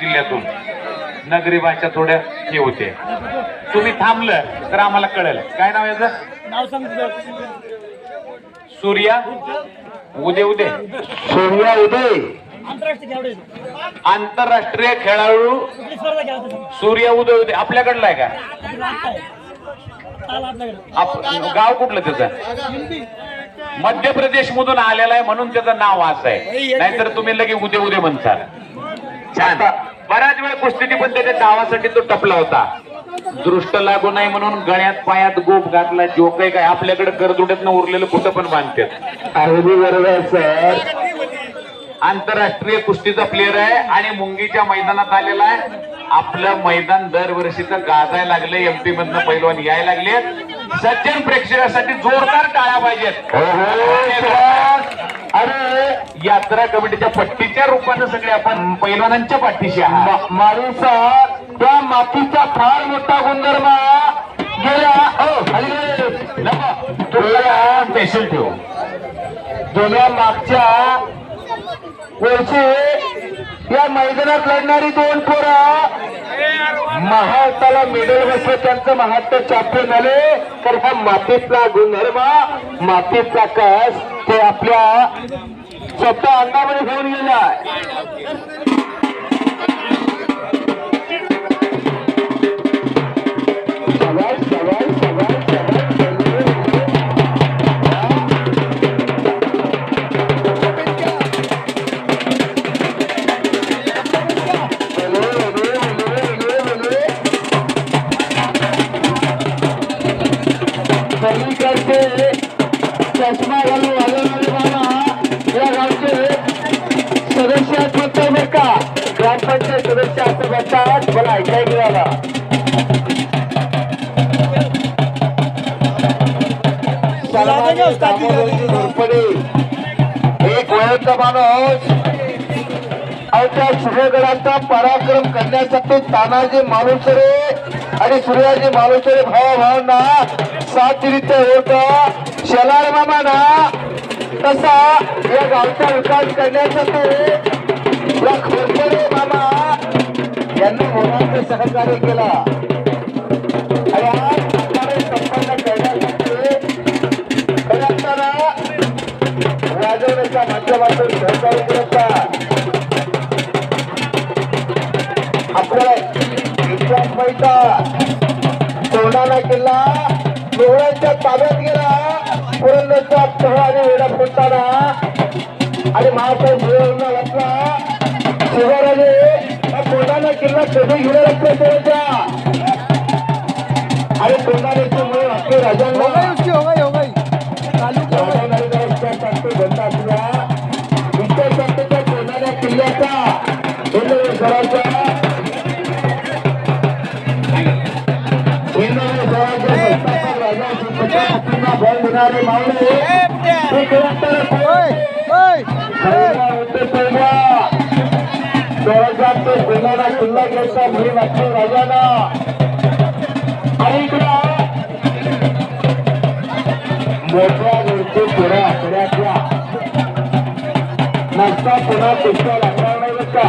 जिल्ह्यातून. नगरी भाषा थोड्या हे होते. तुम्ही थांबलं तर आम्हाला कळेल. काय नाव याचं? नाव सांग तुझं सूर्या. उदे उदे सूर्या उदय. आंतरराष्ट्रीय खेळाडू. सूर्या उदय उदे आपल्याकडला आहे का? गाव कुठलं त्याचं? मध्य प्रदेश मधून आलेला आहे म्हणून त्याचं नाव असं आहे. नाहीतर तुम्ही लगे उदे उदे म्हणसाल छान बऱ्याच वेळ कुस्तीची पण त्याच्या नावासाठी तो टपला होता. दृष्ट लागू नाही म्हणून गळ्यात पायात गोप घातला जो काही काय आपल्याकडे करदुड्यात उरलेलं कुठं पण बांधतात. अगदी बरोबर सर. आंतरराष्ट्रीय कुस्तीचा प्लेअर आहे आणि मुंगीच्या मैदानात आलेला आहे. आपलं मैदान दरवर्षीचं गाजायला लागले एमपी मधनं पैलवान यायला लागले सज्जन प्रेक्षकासाठी जोरदार टाळ्या पाहिजेत. हो हो. अरे यात्रा कमिटीच्या पट्टीच्या रूपानं सगळे आपण पैलवानांच्या पाठीशी आहात. मा- मारुसा त्या मातीचा फार मोठा गुणधर्म गेल्या हो स्पेशल ठेव. गेल्या मागच्या वर्षी या मैदानात लढणारी दोन पोरं महाराष्ट्राला मेडल बसले त्यांचं महाराष्ट्र चॅम्पियन झाले. तर ह्या मातीतला गुणधर्म मातीतला कस ते आपल्या स्वतः अंगामध्ये घेऊन गेला आहे. सवाल सवाल. पराक्रम तानाजी मालुसरे आणि सूर्याजी मालुसरे भावाभावांना साथ दिली ते होत. शेलार मामाना तसा या गावचा विकास करण्यासाठी या खोरकरे मामा यांनी मोलाचं सहकार्य केला. आणि आज सरकारे संपन्न करण्यासाठी खरं वाजवण्याच्या माध्यमातून सहकार्य करत पुरंदरचा तह आणि वेडा फुटताना आणि महासाहेब मुळवला वाचला शिवराजे हा तोंडाला किल्ला देणारे मावळे स्वराज्याचे गुन्हाना किल्ला घ्यायचा मी वाटतो राजाना आणि इकडं मोठ्या गोष्टी पुढे आकड्याच्या नसता पुन्हा पुष्कळ लागणार नाही का?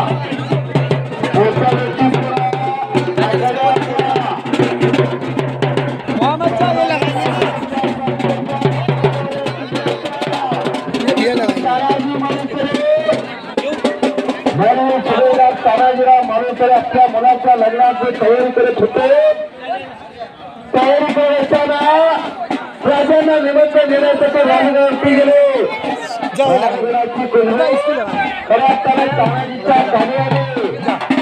मोठ्या गोष्टी लग्नाची तयारी करत होते. तयारी करत असताना राजांना निमंत्रण देण्यासाठी राजगडावरती गेले. राजगडाची कुंभे खऱ्या अर्थाने तानाजीच्या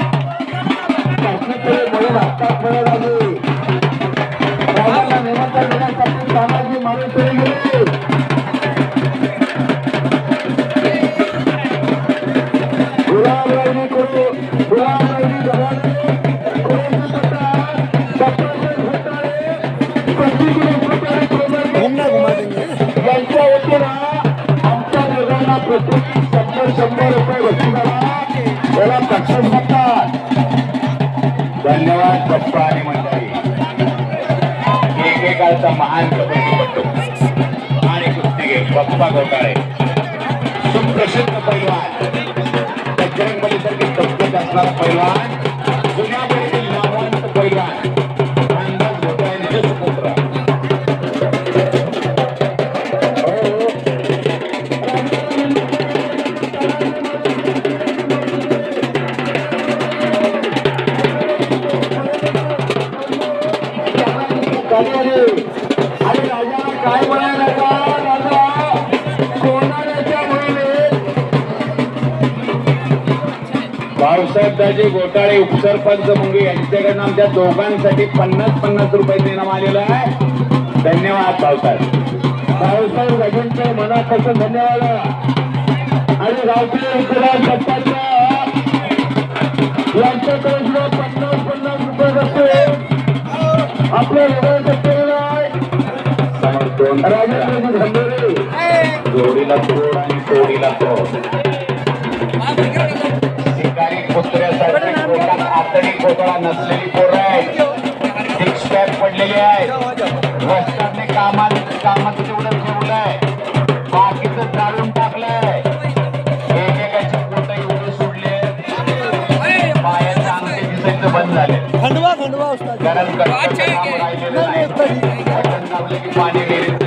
भाऊसाहेब दाजी घोटाळे उपसरपंच मुंगे यांच्याकडनं आमच्या दोघांसाठी पन्नास पन्नास रुपये देण्यात आलेलं आहे. धन्यवाद भाऊसाहेब भाऊसाहेब राजांच्या मनापासून धन्यवाद. आणि दत्ताच्या यांच्याकडे सुद्धा पन्नास पन्नास रुपये असते आपल्या वेगळं सत्तेला समोर दोन राजेंद्रजी धंदेरे जोडीला तोड आणि तोडीला तोड. कुत्र्यासारखी पोटात आतडी कोतळा नसलेली पोरं आहेत. सिक्स पॅक पडलेली आहेत. रस्त्याने कामात कामात तेवढं ठेवलंय बाकीचं जाळून टाकलंय. एकेकाची पोट एवढे सोडले. पायाचे अंगठे दिसायचं बंद झाले खंडवा खंडवा उस्ताद. कारण राहिलेलं नाही. पाणी विहिरीत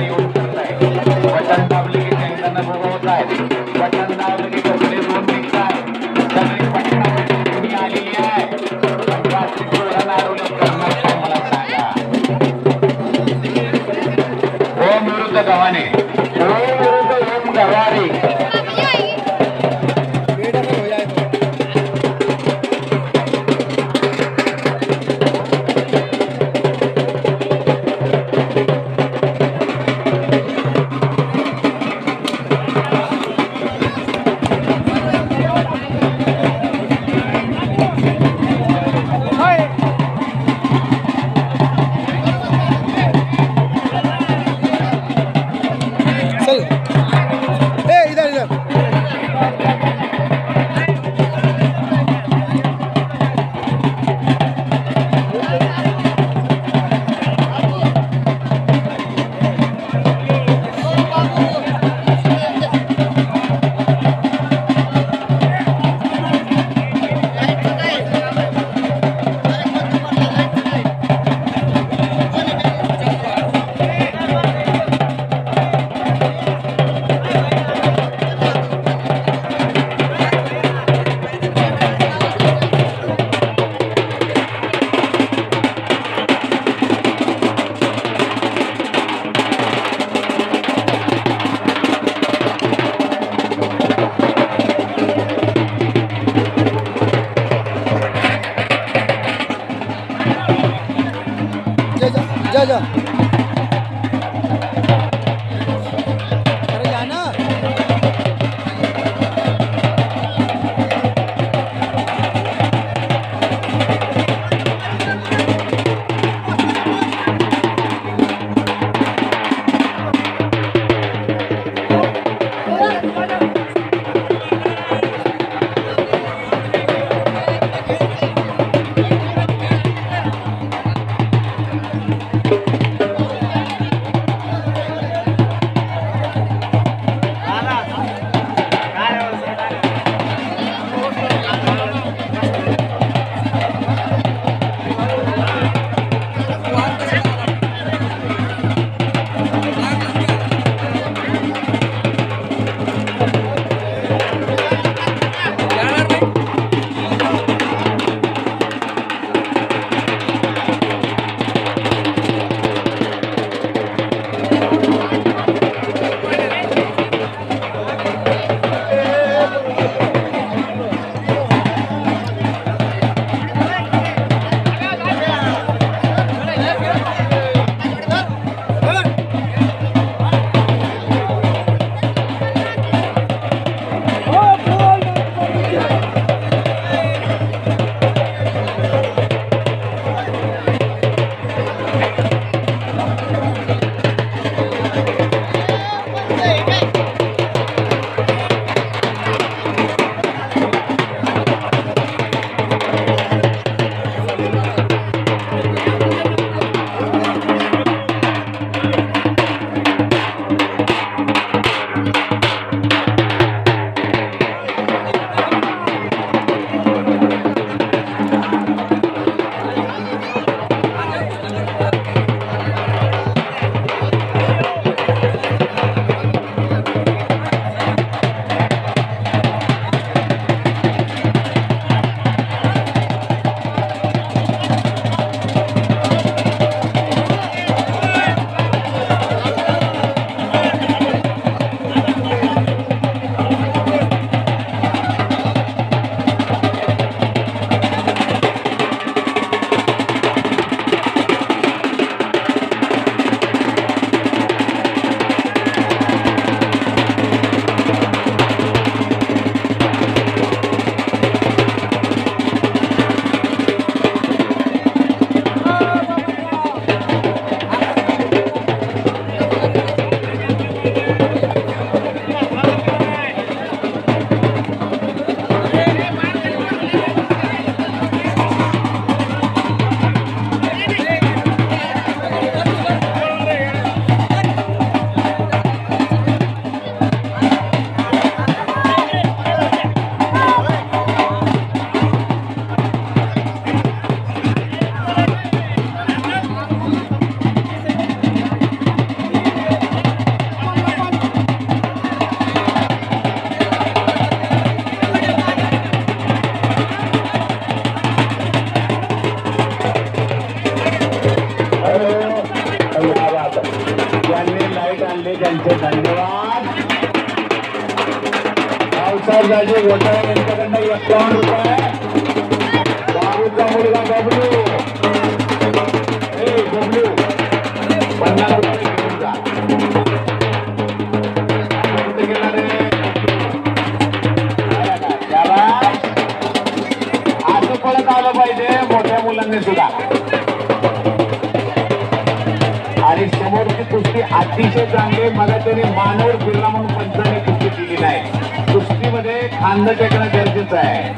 खांद टेकणं गरजेचं आहे.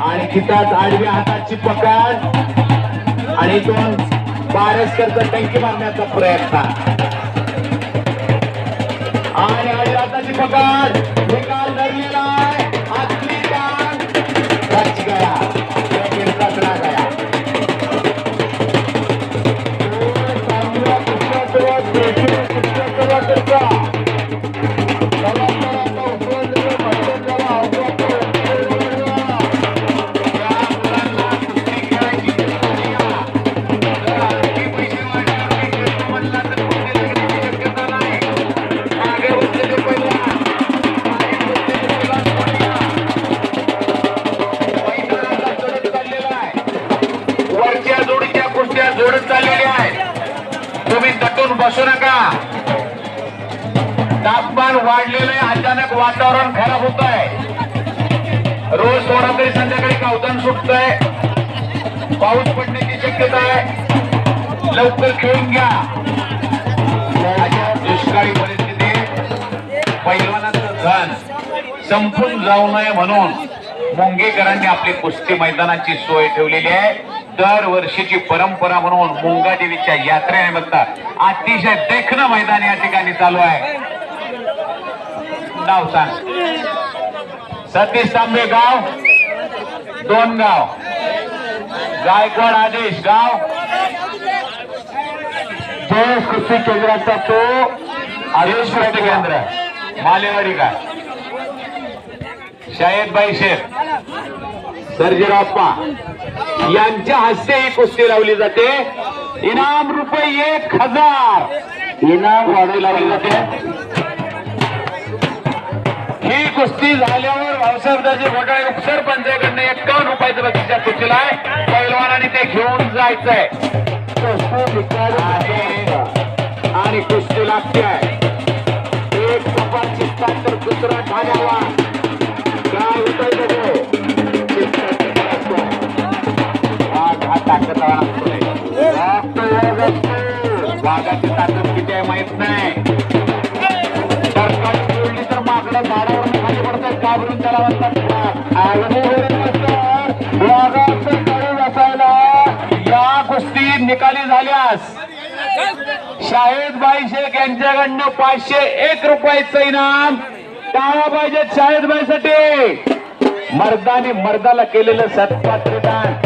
आणि तिथंच आडव्या हाताची पकड आणि दोन बारसकरचा टंकी मारण्याचा प्रयत्न. आणि आडव्या हाताची पकड. बसू नका. तापमान वाढलेलं आहे अचानक वातावरण खराब होत आहे रोज थोडा तरी संध्याकाळी कावतान सुटतंय. पाऊस पडण्याची शक्यता आहे. लवकर खेळून घ्या. दुष्काळी परिस्थिती. पैलवानाचं धन संपून जाऊ नये म्हणून मुंगेकरांनी आपली कुस्ती मैदानाची सोय ठेवलेली आहे. दरवर्षीची परंपरा म्हणून मुंगा देवीच्या यात्रेनिमित्त अतिशय देखणं मैदान या ठिकाणी चालू आहे. नाव सांग. सतीश तांबे गाव दोन गाव. गायकवाड आदेश गाव. जय कृषी केंद्राचा तो आदेश केंद्र. मालेवाडी का भाई शेख सर्जेराप्पा यांच्या हस्ते ही कुस्ती लावली जाते. इनाम रुपये एक हजार. इनाम वाढी लावली जाते. ही कुस्ती झाल्यावर भाऊसाहेबदाजी घोटाळे उपसरपंचाकडनं एकावन्न रुपयाचं बक्षीस कुस्तीला आहे पैलवानाने ते घेऊन जायचंय. आणि- आणि कुस्ती लागते. आहे एक कपाट चित्तात तर दुसरा ठाण्यावा ताकद वाघाची ताकद किती आहे माहीत नाही तर खाली पडतात घाबरून त्याला या कुस्ती निकाली झाल्यास शाहिदबाई शेख यांच्याकडनं पाचशे एक रुपयाचं इनाम टाळा पाहिजे शाहिदबाईसाठी मर्दाने मर्दाला केलेलं सत्पात्र दान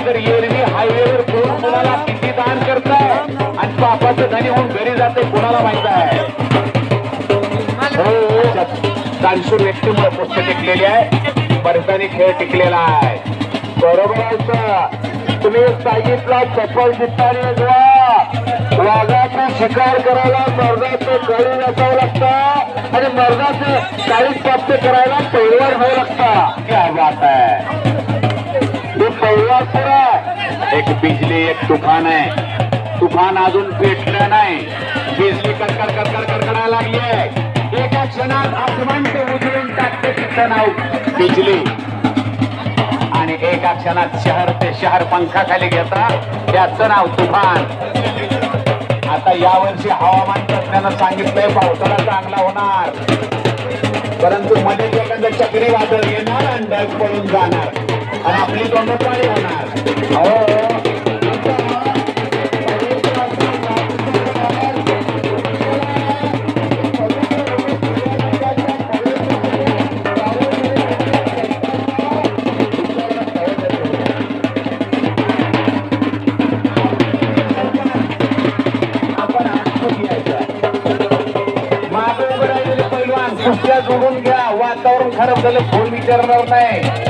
नाहीतर एरवी हायवेवर कोण कोणाला किती दान करताय? आणि बापाचं धनी होऊन घरी जाते कोणाला माहीत आहे हो, हो दानशूर व्यक्तीमुळे पुस्तक टिकलेली आहे. मर्दानी खेळ टिकलेला आहे. बरोबर तुम्ही सांगितलं चप्पल दिसताना वाघाचा शिकार करायला मर्दाचं गळी नसावं लागतं. आणि मर्दाचं काळी प्राप्त करायला पैलवान व्हावं लागतं. हे बात आहे. हे पुरा एक बिजली एक तुफान आहे. तुफान अजून पेटलं नाही. बिजली कडकड कडकड कडकडायला लागली आहे. एका क्षणात आसमान ते उजळून टाकते तिचं नाव बिजली. आणि एका क्षणात शहर ते शहर पंखाखाली घेतात त्याचं नाव तुफान. आता यावर्षी हवामान तज्ञानं सांगितलंय पावसाळा चांगला होणार. परंतु मध्ये एखादं चक्रीवादळ येणार अंदाज पडून जाणार. आपली तोंड पाळी होणार हो. आपण जोडून घ्या? वातावरण खराब झालं फोन विचारणार नाही.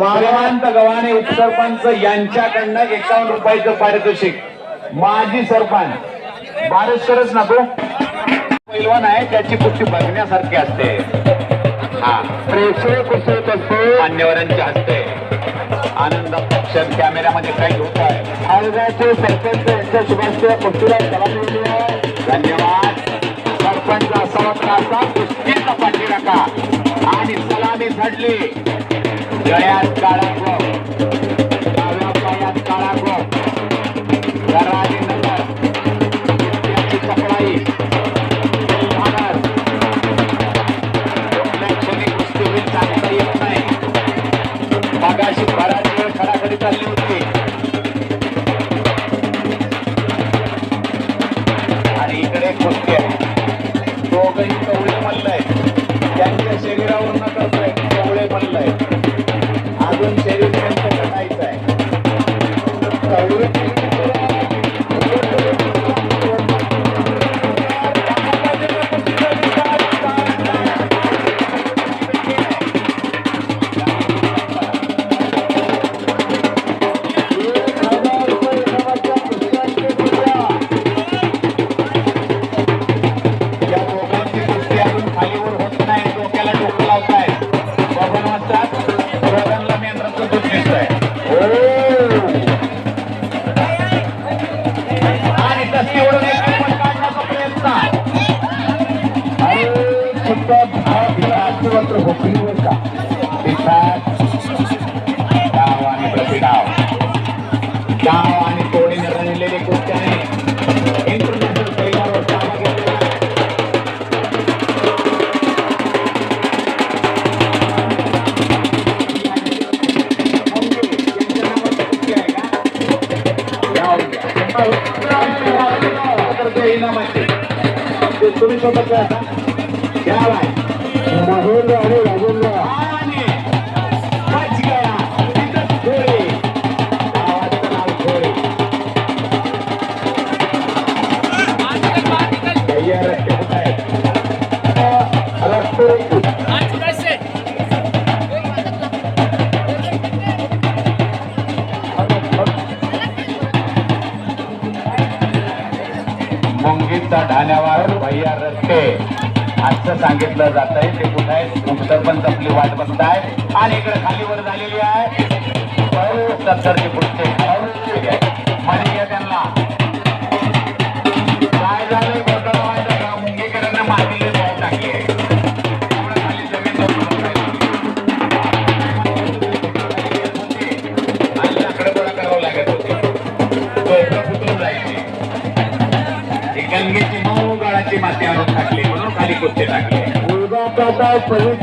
मालवंत गव्हाणे उपसरपंच यांच्याकडनं एकावन्न रुपयाचं पारितोषिक. माजी सरपंच बारेश्वरच नको. पैलवान आहे त्याची पुष्टी बघण्यासारखी असते. हा. प्रेक्षक कुस्ती असतो. असते मान्यवरांची हस्ते. आनंद पक्ष कॅमेऱ्यामध्ये काही होत आहे आयोगाचे सरपंच यांच्या शुभेच्छा कुस्तीला धन्यवाद. सरपंच असा पुष्टीचा पाठी नका आणि सलामी झडली जयात काळा तुम्ही सोबत घ्या बाय. महेंद्र आणि राजेंद्र. स्पष्ट सांगितलं जात आहे. ते कुठं आहे? सरपंच आपली वाट बघत आहे. आणि इकडे खालीवर झालेली आहे. सत्तरची पुढचे म्हणजे त्यांना. काय झालं? गोंधळ मुंगेकरांना माहिती टाकली आहे. Chao, pues un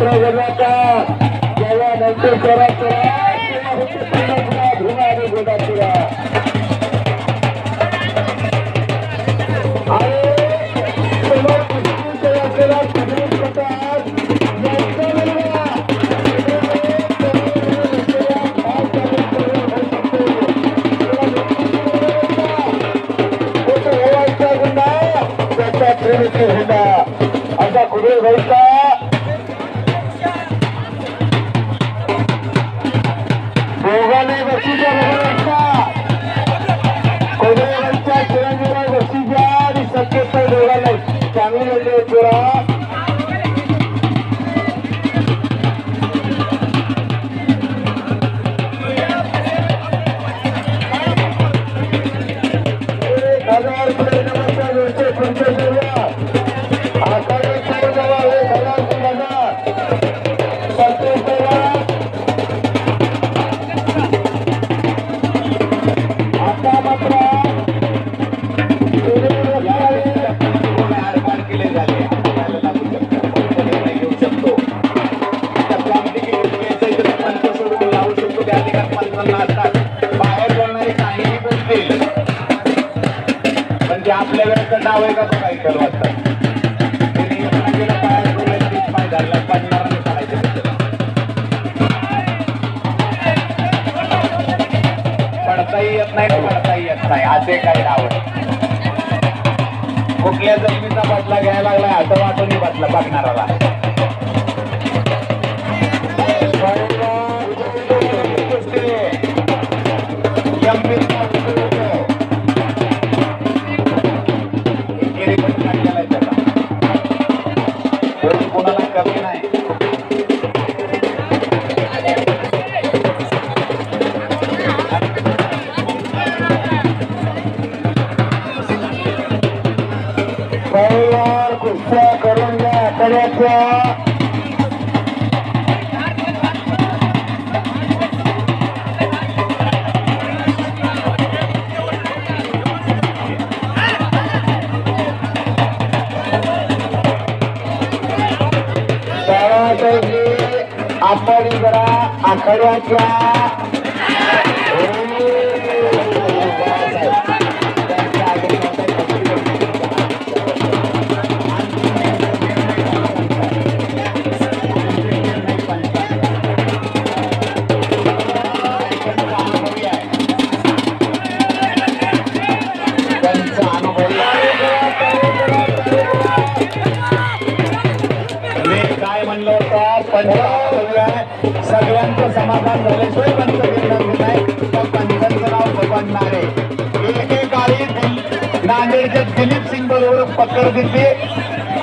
Raja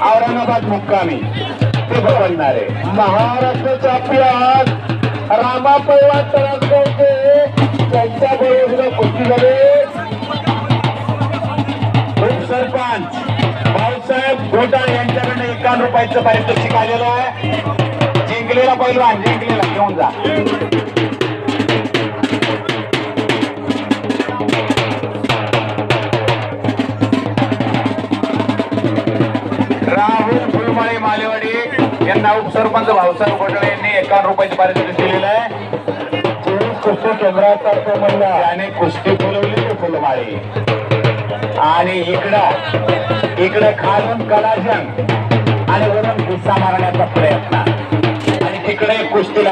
Aurangabad मुक्कामी. ते बदलणार आहे महाराष्ट्र चॅम्पियन रामा पैवान तळासगावचे त्यांच्या बरोबर कुस्ती झाले. सरपंच भाऊसाहेब घोटाळे यांच्याकडे एकावन्न रुपयाचं पारितोषिक आलेलं आहे. जिंकलेला पैलवान जिंकलेला. घेऊन जा. उपसरपंच भाऊसाहेब घोटाळे यांनी एकावन्न रुपयाचं पारितोषिक दिलेलं आहे. चोवीस कुस्ती केंद्राचा म्हणला. त्याने कुस्ती बोलवली फुलमाळी. आणि इकडं इकडं खालून कलाजन आणि वरून गुस्सा मारण्याचा प्रयत्न. आणि तिकडे कुस्ती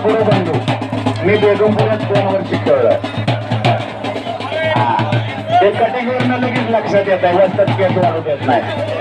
माझा गुरुबंधू मी बेगमपुरात दोन वर्ष खेळलोय ते कटिंगवरनं लगेच लक्षात येत आहे वस्तात केस वाढू देत नाही.